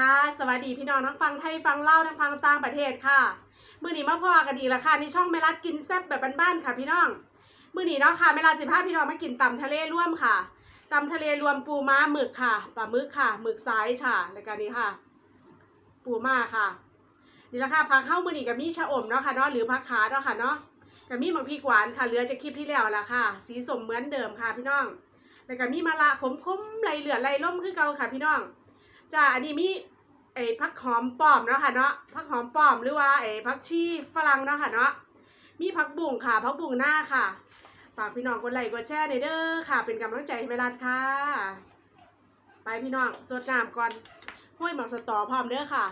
ค่ะ สวัสดีพี่น้องทั้งฟังไทยฟังเล่าทั้งฟังต่างประเทศค่ะ มื้อนี้มาพอกันดีละค่ะนี่ช่องเมลัดกินแซ่บแบบบ้านๆค่ะพี่น้อง มื้อนี้เนาะค่ะเมลัดสิพาพี่น้องมากินตำทะเลร่วมค่ะตำทะเลรวมปูม้าหมึกค่ะปลาหมึกค่ะหมึกสายค่ะแล้วก็นี้ค่ะ ปูม้าค่ะนี่ละค่ะผักเข้ามื้อนี้กับมีชะอมเนาะค่ะเนาะหรือผักขาเนาะค่ะเนาะกับมีบางพริกหวานค่ะเหลือจากคลิปที่แล้วละค่ะ สีสมเหมือนเดิมค่ะพี่น้อง แล้วก็มีมะระขมๆไหลเหลือไหลล่มคือเก่าค่ะพี่น้อง จ้าอันนี้มีไอ้ผักหอมป้อมเนาะค่ะเนาะผักหอมป้อมหรือว่าไอ้ผักชีฝรั่งเนาะค่ะเนาะมีผักบุ้งค่ะผักบุ้งหน้าค่ะฝากพี่น้องกดไลค์กดแชร์ในเด้อค่ะ เป็นกำลังใจให้เวลาค่ะ ไปพี่น้องสดน้ำก่อนห้วยหมักสตอพร้อมเด้อค่ะ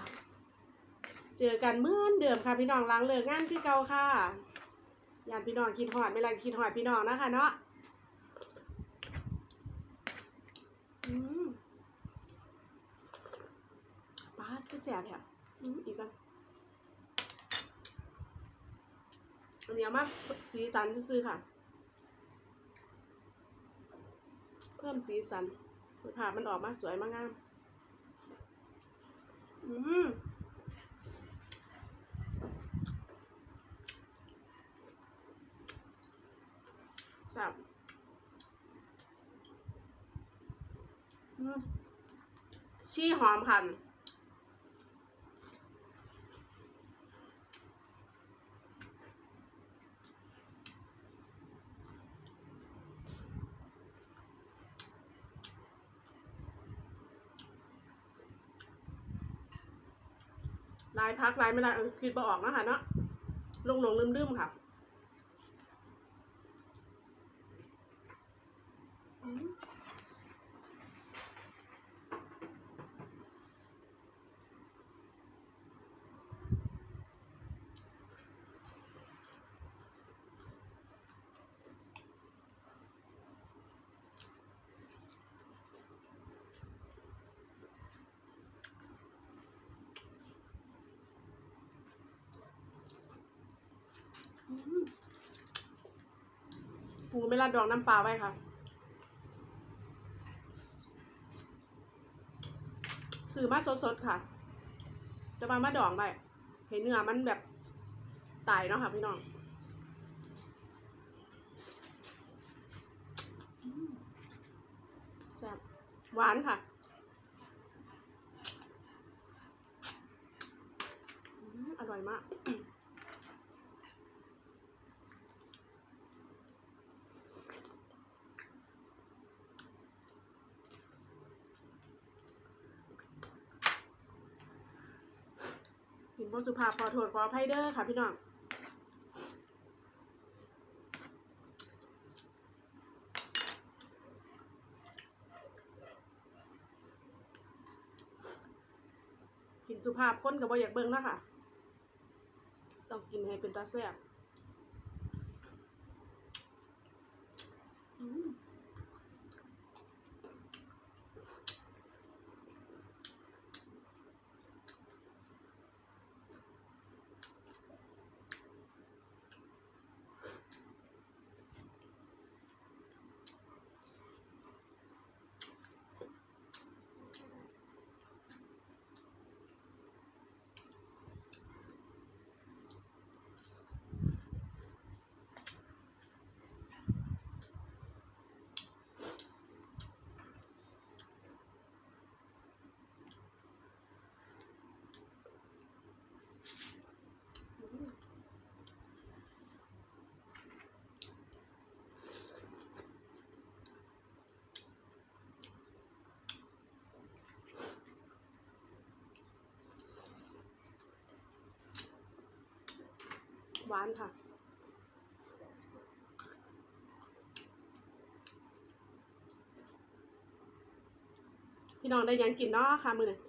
เจอกันเหมื่อนเดิมค่ะพี่น้องล้างเลิกงานคือเก่าค่ะยานพี่น้องคิดหอดเวลาคิดหอดพี่น้องนะคะเนาะ อืมปาก็แสบแถบอืมอีกกันอันนี้เอามาสีสันซื่อค่ะ เพิ่มสีสันผ่ามันออกมาสวยมากงาม อืมแซ่บอืมชี่หอมค่ะ ลายพักลายไม่ลายคิดบ่ออกนะคะเนาะลงลงลืมลืมๆค่ะอืม ปูไม่ลาดดองน้ำปลาไว้ค่ะซื้อมาสดๆค่ะ จะมามาดองไปเห็นเนื้อมันแบบตายเนาะค่ะพี่น้องแซ่บหวานค่ะอร่อยมาก บสุภาพขอโทษขออภัยเด้อค่ะพี่น้องกินสุภาพคนกับบ่อยากเบิ่งนะค่ะ ต้องกินให้เป็นตาแซ่บอืม หวานค่ะ พี่น้องได้ยังกินเนาะค่ะมือนี้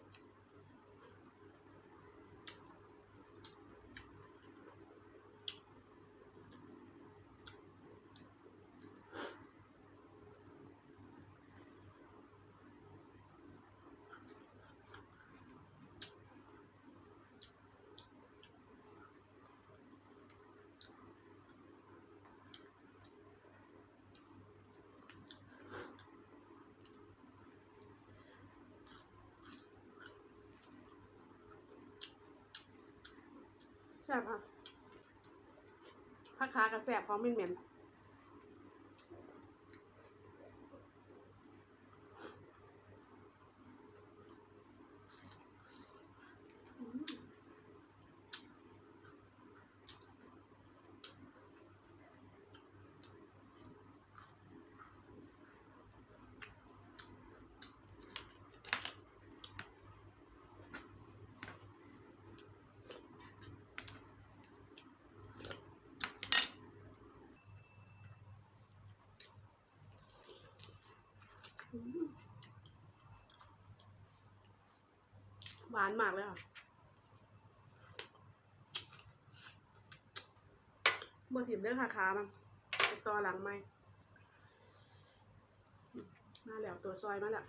แซ่บค่ะผักคากระแซ่บของเหม็นเหม็น หวานมากเลยค่ะบนถิ่มเรื่องขาขามันต่อหลังไหมมาแล้วตัวซอยมาแล้ว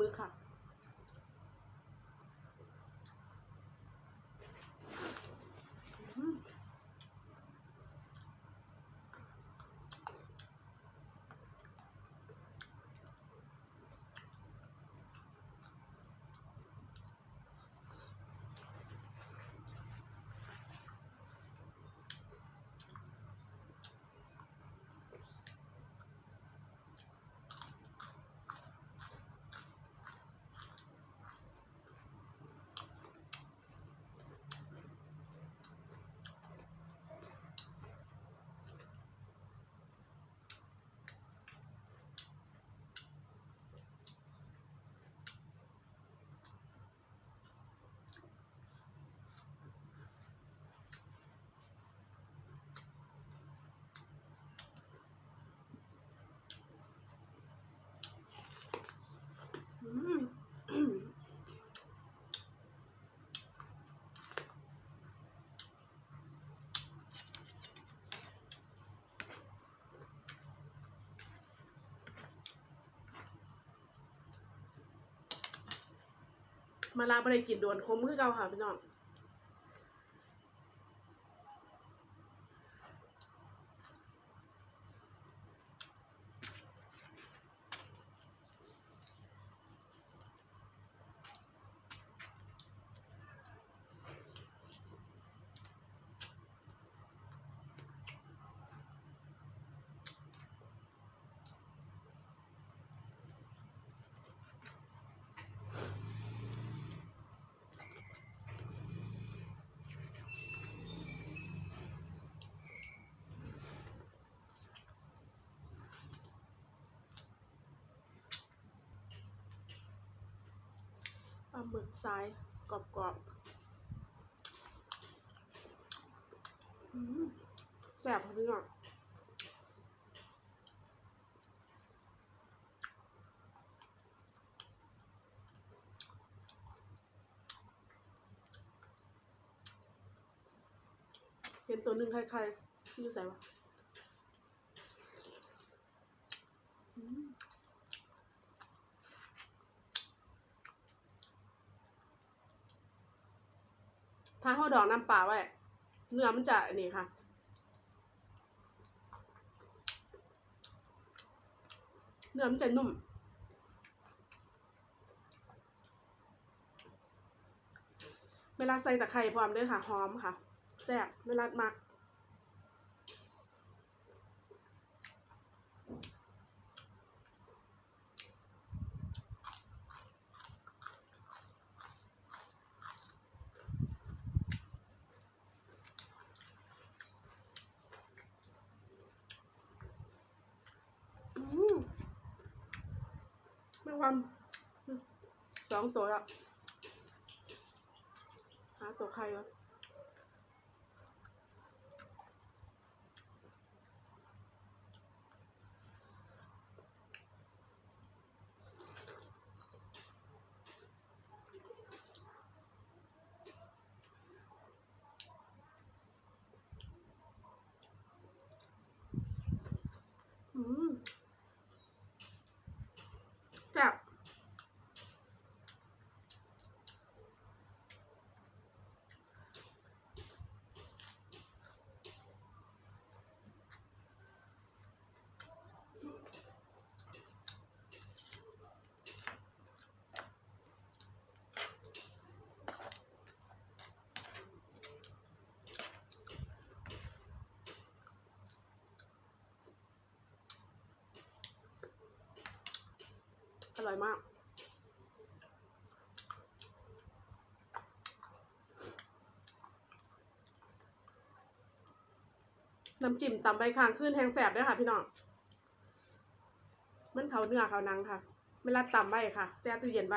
มือค่ะ มาลาบริกิจโดวนคมคือเก่าค่ะพี่น้อง หมึกซ้ายกรอบๆแซ่บค่ะพี่น้องเห็นตัวหนึ่งใครๆที่อยู่ใส่วะอืม ถ้าเขา ดองน้ำปลาไว้ เนื้อมันจะนี่ค่ะ เนื้อมันจะนุ่ม เวลาใส่ตะไคร้พร้อมด้วยค่ะ หอมค่ะ แซ่บเวลามัก อืมไม่ความ อืมสองตัวละหาตัวใครวะ แซ่บ อร่อยมาก น้ำจิ้มตำใบคางขึ้นแหงแสบด้วยค่ะพี่น้อง มันเขาเนื้อเขานังค่ะไม่รัดตำใบค่ะ แช่ตู้เย็นใบ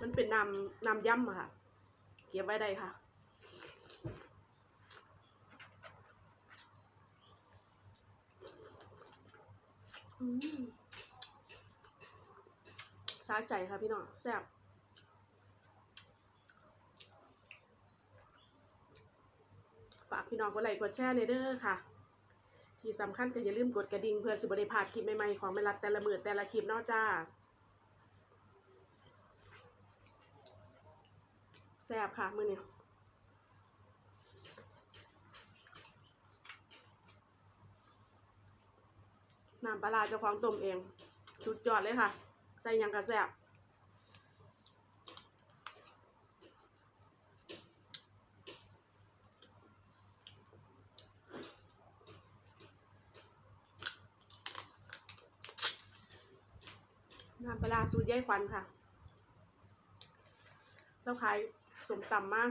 มันเป็นน้ำน้ำย่ำค่ะ เก็บไว้ได้ค่ะ สาใจค่ะพี่น้องแซ่บฝากพี่น้องกดไลค์กดแชร์ในเด้อค่ะ ที่สำคัญก็อย่าลืมกดกระดิ่งเพื่อสิบได้พลาดคลิปใหม่ๆของไม่รัดแต่ละมือแต่ละคลิปเนอกจ้าแซ่บค่ะ มือเนี้ น้ำปลาร้าเจ้าของต้มเอง สุดยอดเลยค่ะ ใส่ยังกระแซ่บน้ำปลาร้าสูตรยายควันค่ะ เราขายสมต่ำมาก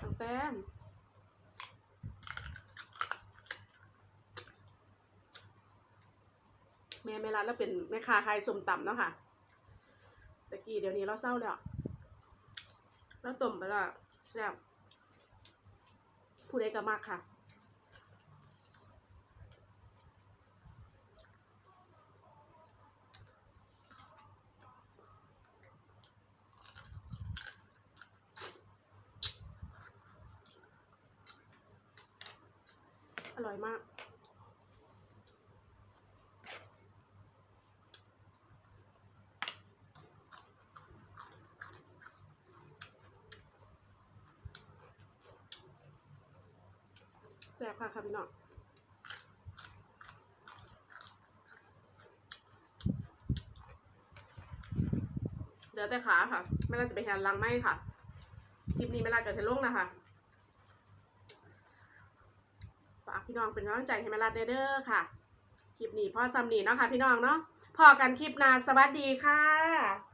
ตั้งแต่ แม่แม่ร้านเราเป็นแม่ค้าขายสมตำเนาะค่ะตะกี้เดี๋ยวนี้เราเศร้าแล้วแล้วต้มไปและแซ่บผู้ใดก็มากค่ะอร่อยมาก แซ่บค่ะค่ะพี่น้องเดี๋ยวแต่ขาค่ะไม่น่าจะไปแทนลังไหมค่ะ คลิปนี้ไม่น่าจะจะลงนะคะฝากพี่น้องเป็นกำลังใจให้แม่รัดเด้อค่ะ คลิปนี้พ่อซัมนีเนาะค่ะพี่น้องเนาะพอกันคลิปนาสวัสดีค่ะ